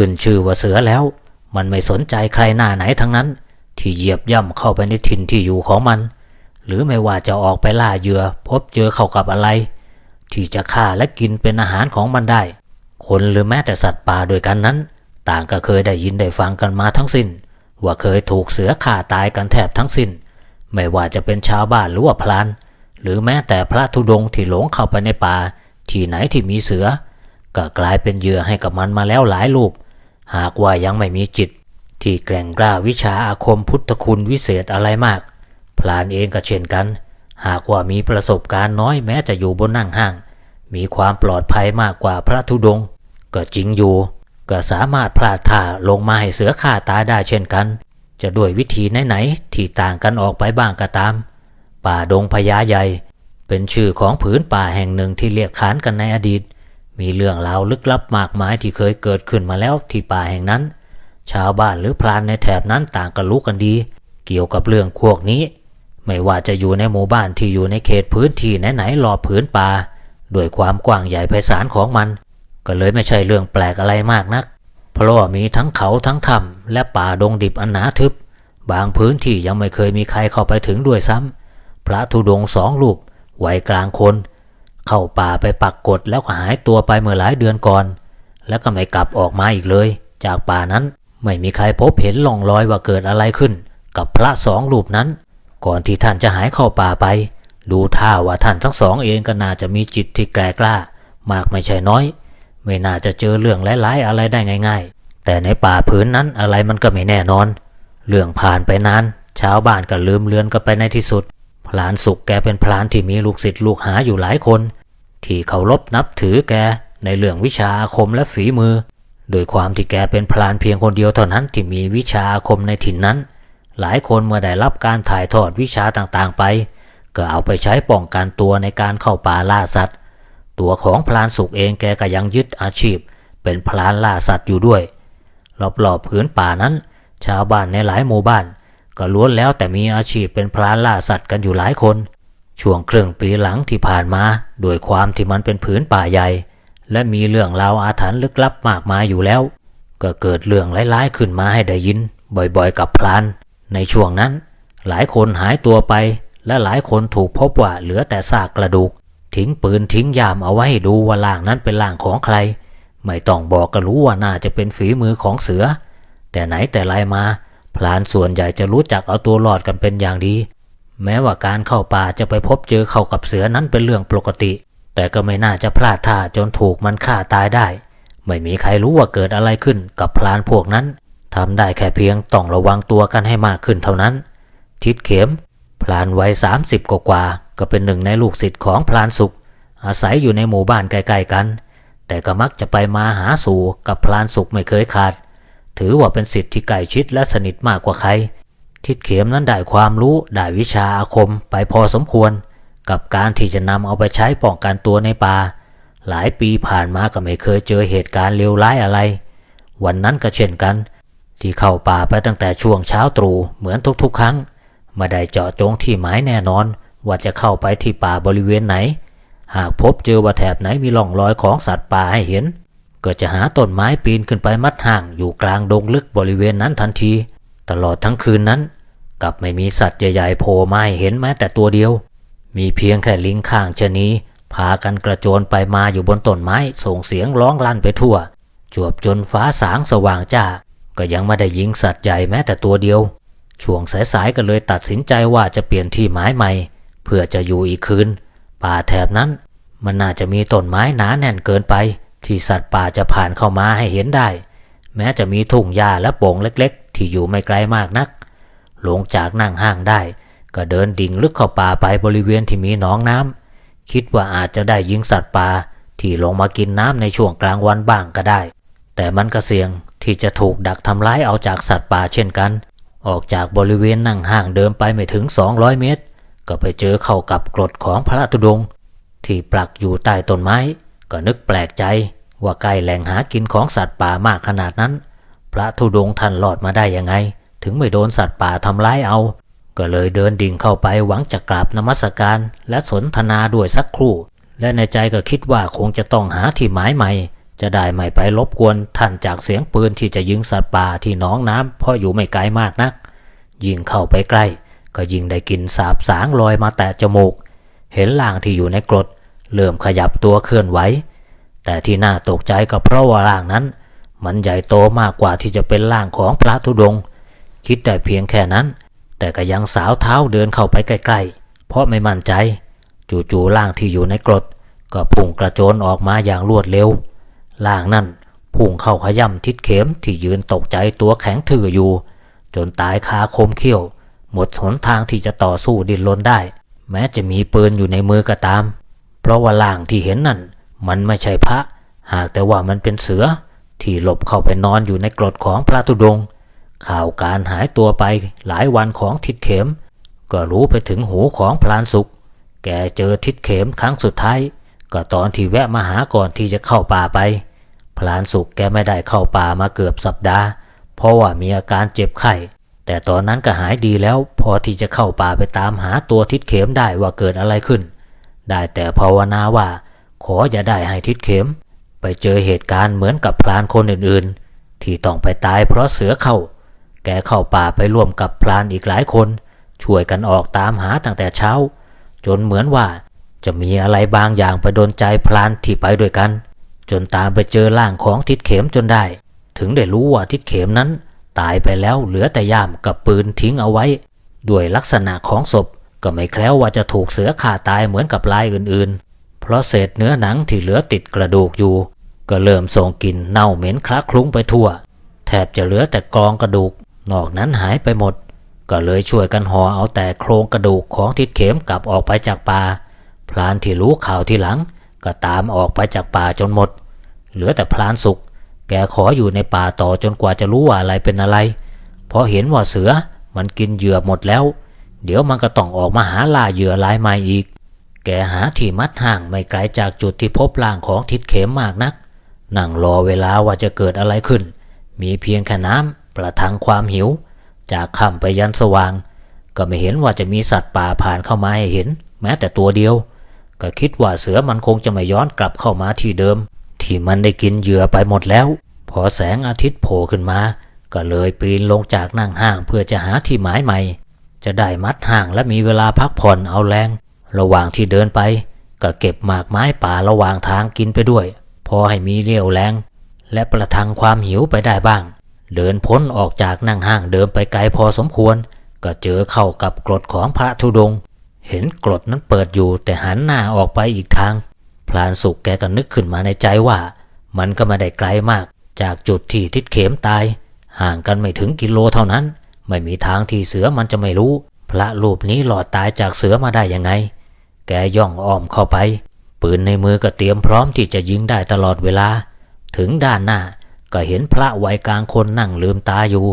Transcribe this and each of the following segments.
ขึ้นชื่อว่าเสือแล้ว มันไม่สนใจใครหน้าไหนทั้งนั้น ที่เหยียบย่ำเข้าไปในถิ่นที่อยู่ของมัน หรือไม่ว่าจะออกไปล่าเหยื่อพบเจอเข้ากับอะไร ที่จะฆ่าและกินเป็นอาหารของมันได้ คนหรือแม้แต่สัตว์ป่าด้วยกันนั้น ต่างก็เคยได้ยินได้ฟังกันมาทั้งสิ้น ว่าเคยถูกเสือฆ่าตายกันแทบทั้งสิ้น ไม่ว่าจะเป็นชาวบ้านหรือว่าพลานหรือแม้แต่พระธุดงค์ที่หลงเข้าไปในป่า ที่ไหนที่มีเสือ ก็กลายเป็นเหยื่อให้กับมันมาแล้วหลายรูป หากว่ายังไม่มีจิต ที่แกร่งกล้าวิชาอาคมพุทธคุณวิเศษอะไรมาก พลานเองก็เช่นกัน หากว่ามีประสบการณ์น้อยแม้จะอยู่บนนั่งห้าง มีความปลอดภัยมากกว่าพระธุดงค์ก็จริงอยู่ ก็สามารถพลาดท่าลงมาให้เสือฆ่าตายได้เช่นกัน จะด้วยวิธีไหนๆที่ต่างกันออกไปบ้างก็ตาม ป่าดงพญาใหญ่ เป็นชื่อของผืนป่าแห่งหนึ่งที่เรียกขานกันในอดีต มีเรื่องราวลึกลับมากมายที่เคยเกิดขึ้นมาแล้วที่ป่าแห่งนั้น ชาวบ้านหรือพลานในแถบนั้นต่างก็รู้กันดี เกี่ยวกับเรื่องพวกนี้ ไม่ว่าจะอยู่ในหมู่บ้านที่อยู่ในเขตพื้นที่ไหนๆรอบผืนป่าด้วยความกว้างใหญ่ไพศาลของมัน ก็เลยไม่ใช่เรื่องแปลกอะไรมากนัก เพราะว่ามีทั้งเขาทั้งถ้ำและป่าดงดิบอันหนาทึบ บางพื้นที่ยังไม่เคยมีใครเข้าไปถึงด้วยซ้ำพระธุดงสองรูปวัยกลางคน เข้าป่าไปปักกดแล้วก็หายตัวไปเมื่อหลายเดือนก่อน แล้วก็ไม่กลับออกมาอีกเลย จากป่านั้นไม่มีใครพบเห็นล่องรอยว่าเกิดอะไรขึ้น กับพระสองรูปนั้น ก่อนที่ท่านจะหายเข้าป่าไป ดูท่าว่าท่านทั้งสองเองก็น่าจะมีจิตที่แกร่กล้า มากไม่ใช่น้อย ไม่น่าจะเจอเรื่องร้ายๆอะไรได้ง่าย ๆ แต่ในป่าพื้นนั้นอะไรมันก็ไม่แน่นอน เรื่องผ่านไปนานชาวบ้านก็ลืมเลือนกันไปในที่สุดพลานสุขแกเป็นพลานที่มีลูกศิษย์ลูกหาอยู่หลายคน ที่เคารพนับถือแกในเรื่องวิชาอาคมและฝีมือ โดยความที่แกเป็นพลานเพียงคนเดียวเท่านั้นที่มีวิชาอาคมในถิ่นนั้น หลายคนเมื่อได้รับการถ่ายทอดวิชาต่างๆไป ก็เอาไปใช้ป้องกันตัวในการเข้าป่าล่าสัตว์ ตัวของพลานสุขเองแกก็ยังยึดอาชีพ เป็นพลานล่าสัตว์อยู่ด้วย รอบๆพื้นป่านั้น ชาวบ้านในหลายหมู่บ้าน ก็ล้วนแล้วแต่มีอาชีพเป็นพลานล่าสัตว์กันอยู่หลายคน ช่วงครึ่งปีหลังที่ผ่านมาโดยความที่มันเป็นผืนป่าใหญ่ และมีเรื่องราวอาถรรพ์ลึกลับมากมายอยู่แล้ว ก็เกิดเรื่องร้ายๆขึ้นมาให้ได้ยิน บ่อยๆ กับพลาน ในช่วงนั้น หลายคนหายตัวไป และหลายคนถูกพบว่าเหลือแต่ซากกระดูก ทิ้งปืนทิ้งยามเอาไว้ให้ดูว่าล่างนั้นเป็นล่างของใคร ไม่ต้องบอกก็รู้ว่าน่าจะเป็นฝีมือของเสือ แต่ไหนแต่ไรมาพลานส่วนใหญ่จะรู้จักเอาตัวรอดกันเป็นอย่างดี แม้ว่าการเข้าป่าจะไปพบเจอเข้ากับเสือนั้นเป็นเรื่องปกติ แต่ก็ไม่น่าจะพลาดท่าจนถูกมันฆ่าตายได้ ไม่มีใครรู้ว่าเกิดอะไรขึ้นกับพลานพวกนั้นทำได้แค่เพียงต้องระวังตัวกันให้มากขึ้นเท่านั้น ทิดเข็ม พลานวัยสามสิบกว่าก็เป็นหนึ่งในลูกศิษย์ของพลานสุข อาศัยอยู่ในหมู่บ้านใกล้ๆกัน แต่ก็มักจะไปมาหาสู่กับพลานสุขไม่เคยขาด ถือว่าเป็นสิทธิ์ที่ใกล้ชิดและสนิทมากกว่าใคร ทิดเข็มนั้นได้ความรู้ได้วิชาอาคมไปพอสมควร กับการที่จะนำเอาไปใช้ป้องกันตัวในป่า หลายปีผ่านมาก็ไม่เคยเจอเหตุการณ์เลวร้ายอะไร วันนั้นก็เช่นกัน ที่เข้าป่าไปตั้งแต่ช่วงเช้าตรู่เหมือนทุกๆ ครั้งไม่ได้เจาะจงที่หมายแน่นอน ว่าจะเข้าไปที่ป่าบริเวณไหน หากพบเจอว่าแถบไหนมีร่องรอยของสัตว์ป่าให้เห็น ก็จะหาต้นไม้ปีนขึ้นไปมัดห่างอยู่กลางดงลึกบริเวณนั้นทันที ตลอดทั้งคืนนั้น กลับไม่มีสัตว์ใหญ่ๆโผล่มาให้เห็นแม้แต่ตัวเดียว มีเพียงแค่ลิงข้างชะนีพากันกระโจนไปมาอยู่บนต้นไม้ส่งเสียงร้องลั่นไปทั่ว จวบจนฟ้าสางสว่างจ้า ก็ยังไม่ได้ยิงสัตว์ใหญ่แม้แต่ตัวเดียว ช่วงสายๆก็เลยตัดสินใจว่าจะเปลี่ยนที่หมายใหม่ เพื่อจะอยู่อีกคืน ป่าแถบนั้น มันน่าจะมีต้นไม้หนาแน่นเกินไป ที่สัตว์ป่าจะผ่านเข้ามาให้เห็นได้ แม้จะมีทุ่งหญ้าและโป่งเล็กๆ ที่อยู่ไม่ไกลมากนัก ลงจากนั่งห้างได้ ก็เดินดิ่งลึกเข้าป่าไปบริเวณที่มีหนองน้ำคิดว่าอาจจะได้ยิงสัตว์ป่าที่ลงมากินน้ำในช่วงกลางวันบ้างก็ได้ แต่มันก็เสี่ยงที่จะถูกดักทำร้ายเอาจากสัตว์ป่าเช่นกัน ออกจากบริเวณนั่งห้างเดิมไปไม่ถึง 200 เมตร ก็ไปเจอเข้ากับกรดของพระธุดง ที่ปลักอยู่ใต้ต้นไม้ ก็นึกแปลกใจว่าใกล้แหล่งหากินของสัตว์ป่ามากขนาดนั้น ระธุดงท่านรอดมาได้ยังไง ถึงไม่โดนสัตว์ป่าทำร้ายเอา ก็เลยเดินดิ่งเข้าไปหวังจะกราบนมัสการ และสนทนาด้วยสักครู่ และในใจก็คิดว่าคงจะต้องหาที่หมายใหม่ จะได้ไม่ไปรบกวนท่านจากเสียงปืนที่จะยิงสัตว์ป่าที่หนองน้ำเพราะอยู่ไม่ไกลมากนัก ยิ่งเข้าไปใกล้ ก็ยิ่งได้กลินสาบสางลอยมาแตะจมูก เห็นล่างที่อยู่ในกรดเริ่มขยับตัวเคลื่อนไหวแต่ที่น่าตกใจก็เพราะว่าร่างนั้น มันใหญ่โตมากกว่าที่จะเป็นร่างของพระธุดง คิดได้เพียงแค่นั้น แต่ก็ยังสาวเท้าเดินเข้าไปใกล้ๆ เพราะไม่มั่นใจ จู่ๆร่างที่อยู่ในกรด ก็พุ่งกระโจนออกมาอย่างรวดเร็วล่างนั่นพุ่งเข้าขย่ำทิศเข็มที่ยืนตกใจตัวแข็งถืออยู่ จนตายคาคมเขี้ยว หมดหนทางที่จะต่อสู้ดิ้นรนได้ แม้จะมีปืนอยู่ในมือก็ตาม เพราะว่าล่างที่เห็นนั่น มันไม่ใช่พระ หากแต่ว่ามันเป็นเสือ ที่หลบเข้าไปนอนอยู่ในกรดของพระธุดง ข่าวการหายตัวไปหลายวันของทิศเข็ม ก็รู้ไปถึงหูของพลานสุข แกเจอทิศเข็มครั้งสุดท้าย ก็ตอนที่แวะมาหาก่อนที่จะเข้าป่าไป พลานสุขแกไม่ได้เข้าป่ามาเกือบสัปดาห์ เพราะว่ามีอาการเจ็บไข้ แต่ตอนนั้นก็หายดีแล้วพอที่จะเข้าป่าไปตามหาตัวทิศเข็มได้ว่าเกิดอะไรขึ้น ได้แต่ภาวนาว่า ขออย่าได้ให้ทิศเข็ม ไปเจอเหตุการณ์เหมือนกับพลานคนอื่นๆ ที่ต้องไปตายเพราะเสือเข้า แกเข้าป่าไปร่วมกับพลานอีกหลายคน ช่วยกันออกตามหาตั้งแต่เช้า จนเหมือนว่าจะมีอะไรบางอย่างไปโดนใจพลานที่ไปด้วยกัน จนตามไปเจอร่างของทิศเข็มจนได้ ถึงได้รู้ว่าทิศเข็มนั้น ตายไปแล้วเหลือแต่ย่ามกับปืนทิ้งเอาไว้ ด้วยลักษณะของศพก็ไม่แคล้วว่าจะถูกเสือฆ่าตายเหมือนกับลายอื่นๆ เพราะเศษเนื้อหนังที่เหลือติดกระดูกอยู่ ก็เริ่มส่งกลิ่นเน่าเหม็นคละคลุ้งไปทั่ว แทบจะเหลือแต่กรองกระดูก นอกนั้นหายไปหมด ก็เลยช่วยกันห่อเอาแต่โครงกระดูกของทิศเข็มกลับออกไปจากป่าพลานที่รู้ข่าวทีหลัง ก็ตามออกไปจากป่าจนหมด เหลือแต่พลานสุกแกขออยู่ในป่าต่อจนกว่าจะรู้ว่าอะไรเป็นอะไร เพราะเห็นว่าเสือมันกินเหยื่อหมดแล้ว เดี๋ยวมันก็ต้องออกมาหาล่าเหยื่อรายใหม่อีก แกหาที่มัดห่างไม่ไกลจากจุดที่พบร่างของทิศเข็มมากนัก นั่งรอเวลาว่าจะเกิดอะไรขึ้น มีเพียงแค่น้ำประทังความหิว จากค่ำไปยันสว่าง ก็ไม่เห็นว่าจะมีสัตว์ป่าผ่านเข้ามาให้เห็น แม้แต่ตัวเดียว ก็คิดว่าเสือมันคงจะไม่ย้อนกลับเข้ามาที่เดิม ที่มันได้กินเหยื่อไปหมดแล้ว พอแสงอาทิตย์โผล่ขึ้นมา ก็เลยปีนลงจากนั่งห้างเพื่อจะหาที่หมายใหม่ จะได้มัดห่างและมีเวลาพักผ่อนเอาแรง ระหว่างที่เดินไป ก็เก็บหมากไม้ป่าระหว่างทางกินไปด้วย พอให้มีเรี่ยวแรง และประทังความหิวไปได้บ้าง เดินพ้นออกจากนั่งห้างเดิมไปไกลพอสมควร ก็เจอเข้ากับกรดของพระธุดงค์เห็นกรดนั้นเปิดอยู่แต่หันหน้าออกไปอีกทาง พลานสุกแกก็นึกขึ้นมาในใจว่า มันก็ไม่ได้ไกลมาก จากจุดที่ทิศเข็มตาย ห่างกันไม่ถึงกิโลเท่านั้น ไม่มีทางที่เสือมันจะไม่รู้ พระรูปนี้หลอดตายจากเสือมาได้ยังไง แกย่องอ้อมเข้าไป ปืนในมือก็เตรียมพร้อมที่จะยิงได้ตลอดเวลา ถึงด้านหน้าก็เห็นพระวัยกลางคนนั่งลืมตาอยู่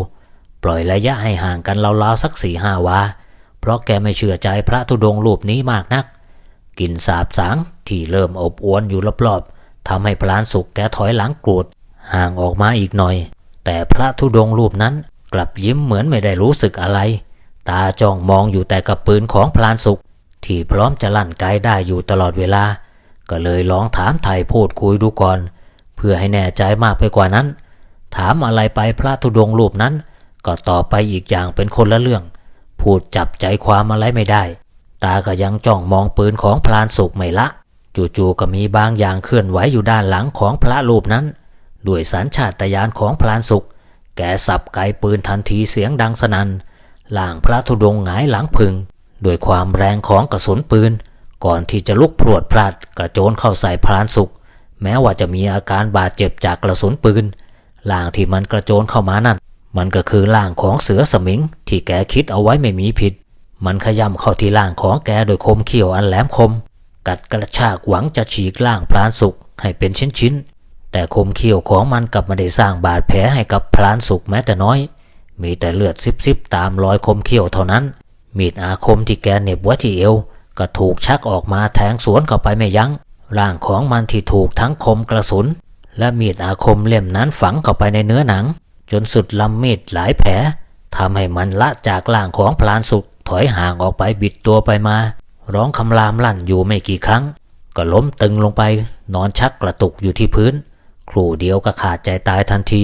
ปล่อยระยะให้ห่างกันราวๆสักสี่ห้าวา เพราะแกไม่เชื่อใจพระธุดงค์รูปนี้มากนักกลิ่นสาบสางที่เริ่มอบอวนอยู่รอบๆทำให้พลานสุกแกถอยหลังกรูดห่างออกมาอีกหน่อย แต่พระธุดงค์รูปนั้นกลับยิ้มเหมือนไม่ได้รู้สึกอะไร ตาจ้องมองอยู่แต่กับปืนของพลานสุก ที่พร้อมจะลั่นไกได้อยู่ตลอดเวลา ก็เลยลองถามไทยพูดคุยดูก่อน เพื่อให้แน่ใจมากไปกว่านั้น ถามอะไรไปพระธุดงค์รูปนั้น ก็ตอบไปอีกอย่างเป็นคนละเรื่อง พูดจับใจความอะไรไม่ได้ ตาก็ยังจ้องมองปืนของพลานสุกไม่ละจู่ๆก็มีบางอย่างเคลื่อนไหวอยู่ด้านหลังของพระรูปนั้น ด้วยสัญชาตญาณของพลานสุกแกสับไกปืนทันทีเสียงดังสนัน่นล่างพระธุดงค์หงายหลังพึง ด้วยความแรงของกระสุนปืน ก่อนที่จะลุกพรวดพลาดกระโจนเข้าใส่พลานสุกแม้ว่าจะมีอาการบาดเจ็บจากกระสุนปืนล่างที่มันกระโจนเข้ามานั่น มันก็คือล่างของเสือสมิง ที่แกคิดเอาไว้ไม่มีผิด มันขย่ำเข้าที่ล่างของแกโดยคมเขี้ยวอันแหลมคม กัดกระชากหวังจะฉีกล่างพลานสุกให้เป็นชิ้นๆ แต่คมเขี้ยวของมันกลับไม่ได้สร้างบาดแผลให้กับพลานสุกแม้แต่น้อย มีแต่เลือดซิบๆตามรอยคมเขี้ยวเท่านั้น มีดอาคมที่แกเน็บไว้ที่เอว ก็ถูกชักออกมาแทงสวนเข้าไปไม่ยัง้ง ร่างของมันที่ถูกทั้งคมกระสุน และมีดอาคมเล่มนั้นฝังเข้าไปในเนื้อหนัง จนสุดลำมีดหลายแผลทำให้มันละจากร่างของพลานสุกถอยห่างออกไปบิดตัวไปมา ร้องคำรามลั่นอยู่ไม่กี่ครั้ง ก็ล้มตึงลงไป นอนชักกระตุกอยู่ที่พื้น ครู่เดียวก็ขาดใจตายทันที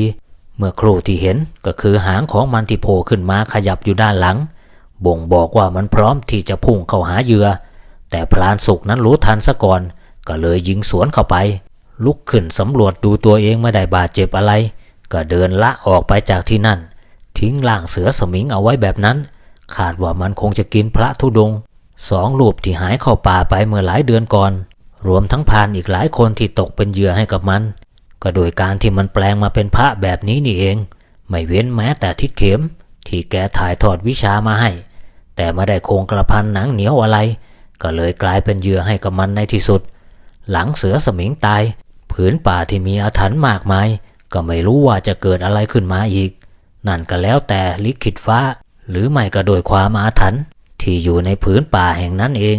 เมื่อครู่ที่เห็นก็คือหางของมันที่โผล่ขึ้นมาขยับอยู่ด้านหลัง บ่งบอกว่ามันพร้อมที่จะพุ่งเข้าหาเหยื่อ แต่พลานสุกนั้นรู้ทันซะก่อน ก็เลยยิงสวนเข้าไป ลุกขึ้นสำรวจดูตัวเองไม่ได้บาดเจ็บอะไร ก็เดินละออกไปจากที่นั่น ทิ้งล่างเสือสมิงเอาไว้แบบนั้น คาดว่ามันคงจะกินพระธุดงสองรูปที่หายเข้าป่าไปเมื่อหลายเดือนก่อน รวมทั้งพานอีกหลายคนที่ตกเป็นเหยื่อให้กับมัน ก็โดยการที่มันแปลงมาเป็นพระแบบนี้นี่เอง ไม่เว้นแม้แต่ทิศเข็ม ที่แกถ่ายทอดวิชามาให้ แต่ไม่ได้โครงกระพันหนังเหนียวอะไร ก็เลยกลายเป็นเหยื่อให้กับมันในที่สุด หลังเสือสมิงตาย ผืนป่าที่มีอาถรรพ์มากมาย ก็ไม่รู้ว่าจะเกิดอะไรขึ้นมาอีก นั่นก็แล้วแต่ลิขิตฟ้า หรือไม่ก็โดยความอาถรรพ์ที่อยู่ในผืนป่าแห่งนั้นเอง